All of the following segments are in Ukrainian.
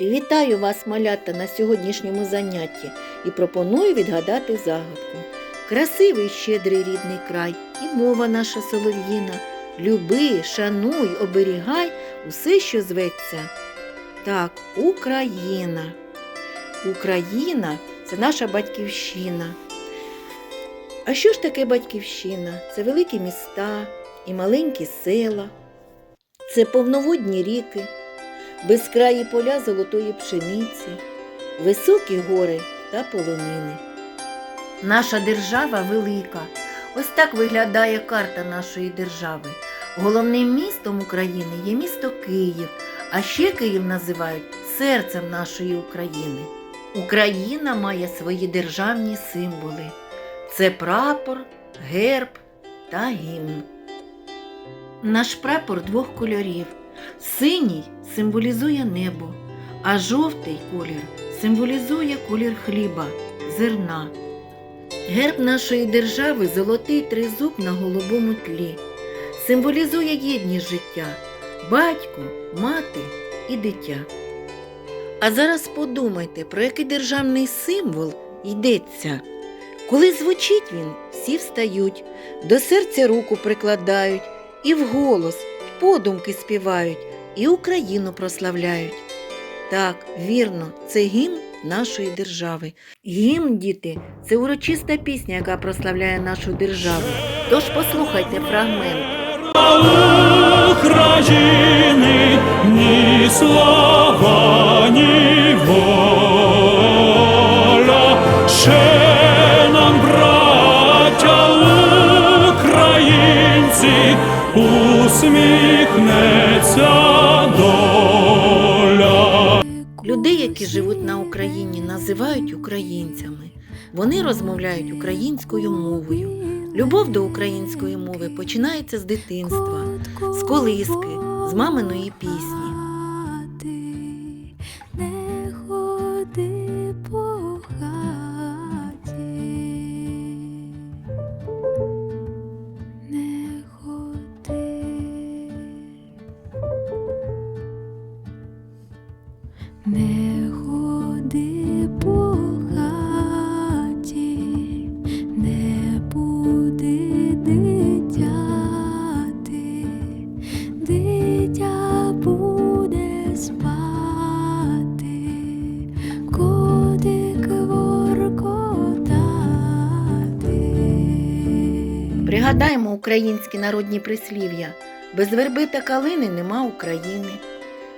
Вітаю вас, малята, на сьогоднішньому занятті і пропоную відгадати загадку. Красивий щедрий рідний край, і мова наша солов'їна. Люби, шануй, оберігай усе, що зветься. Так, Україна. Україна це наша батьківщина. А що ж таке батьківщина? Це великі міста і маленькі села, це повноводні ріки, безкраї поля золотої пшениці, високі гори та полонини. Наша держава велика. Ось так виглядає карта нашої держави. Головним містом України є місто Київ, а ще Київ називають серцем нашої України. Україна має свої державні символи. Це прапор, герб та гімн. Наш прапор двох кольорів. Синій символізує небо, а жовтий колір символізує колір хліба, зерна. Герб нашої держави золотий тризуб на голубому тлі. Символізує єдність життя, батько, мати і дитя. А зараз подумайте, про який державний символ йдеться. Коли звучить він, всі встають, до серця руку прикладають, і вголос, подумки співають, і Україну прославляють. Так, вірно, це гімн нашої держави. Гімн, діти, це урочиста пісня, яка прославляє нашу державу. Тож послухайте фрагмент. України ні слава, ні воля. Ще нам, браття українці, усміхнеться доля. Людей, які живуть на Україні, називають українцями. Вони розмовляють українською мовою. Любов до української мови починається з дитинства, з колиски, з маминої пісні. Не ходи по хаті, не буди дитяти, дитя буде спати, котик воркотати. Пригадаємо українські народні прислів'я. Без верби та калини нема України.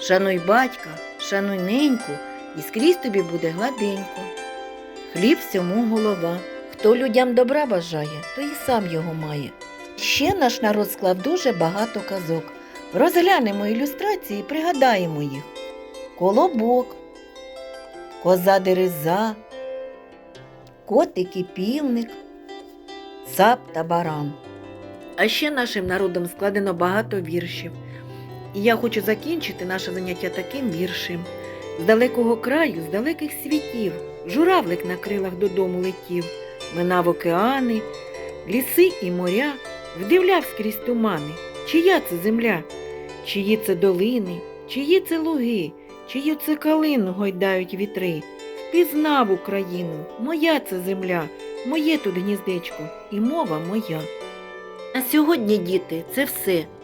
Шануй батька, шануй неньку, і скрізь тобі буде гладенько. Хліб всьому голова. Хто людям добра бажає, то і сам його має. Ще наш народ склав дуже багато казок. Розглянемо ілюстрації пригадаємо їх. Колобок, коза дереза, котик і півник, цап та баран. А ще нашим народом складено багато віршів. І я хочу закінчити наше заняття таким віршем. З далекого краю, з далеких світів, журавлик на крилах додому летів, минав океани, ліси і моря, вдивляв скрізь тумани, чия це земля, чиї це долини, чиї це луги, чию це калину гойдають вітри. Впізнав Україну, моя це земля, моє тут гніздечко і мова моя. На сьогодні, діти, це все.